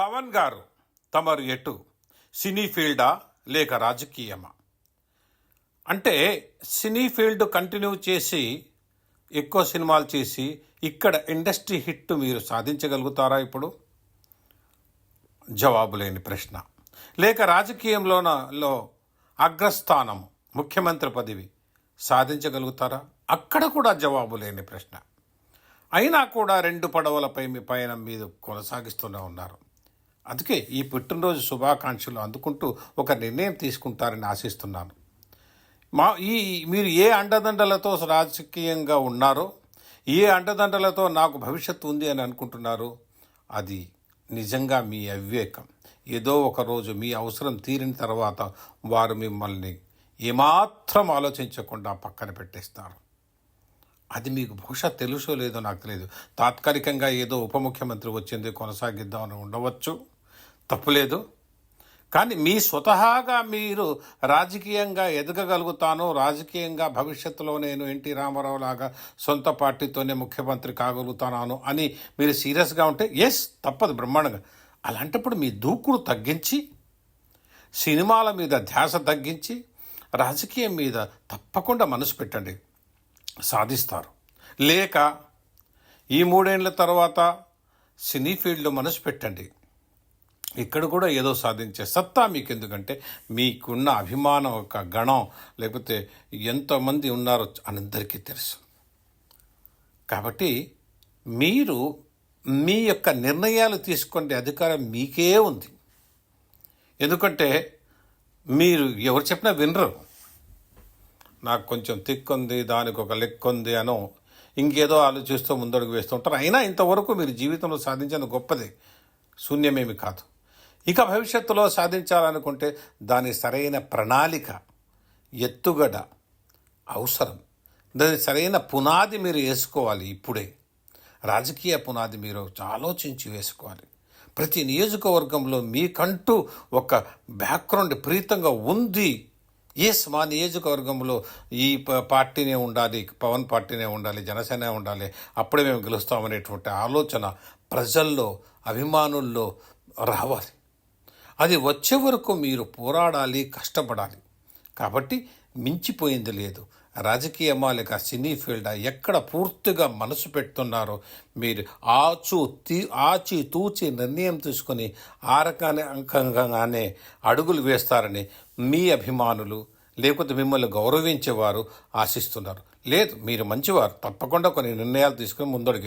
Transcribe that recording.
పవన్ గారు తమరు ఎటు సినీ ఫీల్డా లేక రాజకీయమా? అంటే సినీ ఫీల్డ్ కంటిన్యూ చేసి ఎక్కువ సినిమాలు చేసి ఇక్కడ ఇండస్ట్రీ హిట్ మీరు సాధించగలుగుతారా ఇప్పుడు? జవాబు లేని ప్రశ్న. లేక రాజకీయంలోనలో అగ్రస్థానం ముఖ్యమంత్రి పదవి సాధించగలుగుతారా? అక్కడ కూడా జవాబు లేని ప్రశ్న. అయినా కూడా రెండు పడవలపై మీ పయనం మీద కొనసాగిస్తూనే ఉన్నారు. అందుకే ఈ పుట్టినరోజు శుభాకాంక్షలు అందుకుంటూ ఒక నిర్ణయం తీసుకుంటారని ఆశిస్తున్నాను. మా ఈ మీరు ఏ అండదండలతో రాజకీయంగా ఉన్నారో ఏ అండదండలతో నాకు భవిష్యత్తు ఉంది అని అనుకుంటున్నారో అది నిజంగా మీ అవివేకం. ఏదో ఒక రోజు మీ అవసరం తీరిన తర్వాత వారు మిమ్మల్ని ఏమాత్రం ఆలోచించకుండా పక్కన పెట్టేస్తారు. అది మీకు బహుశా తెలుసో లేదో నాకు తెలియదు. తాత్కాలికంగా ఏదో ఉప ముఖ్యమంత్రి వచ్చింది కొనసాగిద్దామని ఉండవచ్చు. తప్పులేదు. కానీ మీ స్వతహాగా మీరు రాజకీయంగా ఎదగగలుగుతాను రాజకీయంగా భవిష్యత్తులో నేను ఎన్టీ రామారావు లాగా సొంత పార్టీతోనే ముఖ్యమంత్రి కాగలుగుతాను అని మీరు సీరియస్గా ఉంటే ఎస్ తప్పదు బ్రహ్మాండంగా. అలాంటప్పుడు మీ దూకుడు తగ్గించి సినిమాల మీద ధ్యాస తగ్గించి రాజకీయం మీద తప్పకుండా మనసు పెట్టండి. సాధిస్తారు. లేక ఈ మూడేళ్ళ తర్వాత సినీ ఫీల్డ్లో మనసు పెట్టండి. ఇక్కడ కూడా ఏదో సాధించే సత్తా మీకు ఎందుకంటే మీకున్న అభిమానం ఒక గణం లేకపోతే ఎంతమంది ఉన్నారో అందరికీ తెలుసు. కాబట్టి మీరు మీ యొక్క నిర్ణయాలు తీసుకునే అధికారం మీకే ఉంది. ఎందుకంటే మీరు ఎవరు చెప్పినా వినరు. నాకు కొంచెం తిక్కుంది దానికి ఒక లెక్క ఉంది అనో ఇంకేదో ఆలోచిస్తూ ముందడుగు వేస్తూ ఉంటారు. అయినా ఇంతవరకు మీరు జీవితంలో సాధించిన గొప్పది శూన్యమేమి కాదు. ఇక భవిష్యత్తులో సాధించాలనుకుంటే దాని సరైన ప్రణాళిక ఎత్తుగడ అవసరం. దాని సరైన పునాది మీరు వేసుకోవాలి ఇప్పుడే. రాజకీయ పునాది మీరు ఆలోచించి వేసుకోవాలి. ప్రతి నియోజకవర్గంలో మీకంటూ ఒక బ్యాక్గ్రౌండ్ ప్రీతంగా ఉంది. ఎస్ మా నియోజకవర్గంలో ఈ పార్టీనే ఉండాలి పవన్ పార్టీనే ఉండాలి జనసేన ఉండాలి అప్పుడే మేము గెలుస్తామనేటువంటి ఆలోచన ప్రజల్లో అభిమానుల్లో రావాలి. అది వచ్చే వరకు మీరు పోరాడాలి కష్టపడాలి. కాబట్టి మించిపోయింది లేదు. రాజకీయ మాలిక సినీ ఫీల్డ్ ఎక్కడ పూర్తిగా మనసు పెడుతున్నారో మీరు ఆచు తీ ఆచి తూచి నిర్ణయం తీసుకొని ఆ అంకంగానే అడుగులు వేస్తారని మీ అభిమానులు లేకపోతే మిమ్మల్ని గౌరవించేవారు ఆశిస్తున్నారు. లేదు మీరు మంచివారు. తప్పకుండా కొన్ని నిర్ణయాలు తీసుకొని ముందడుగు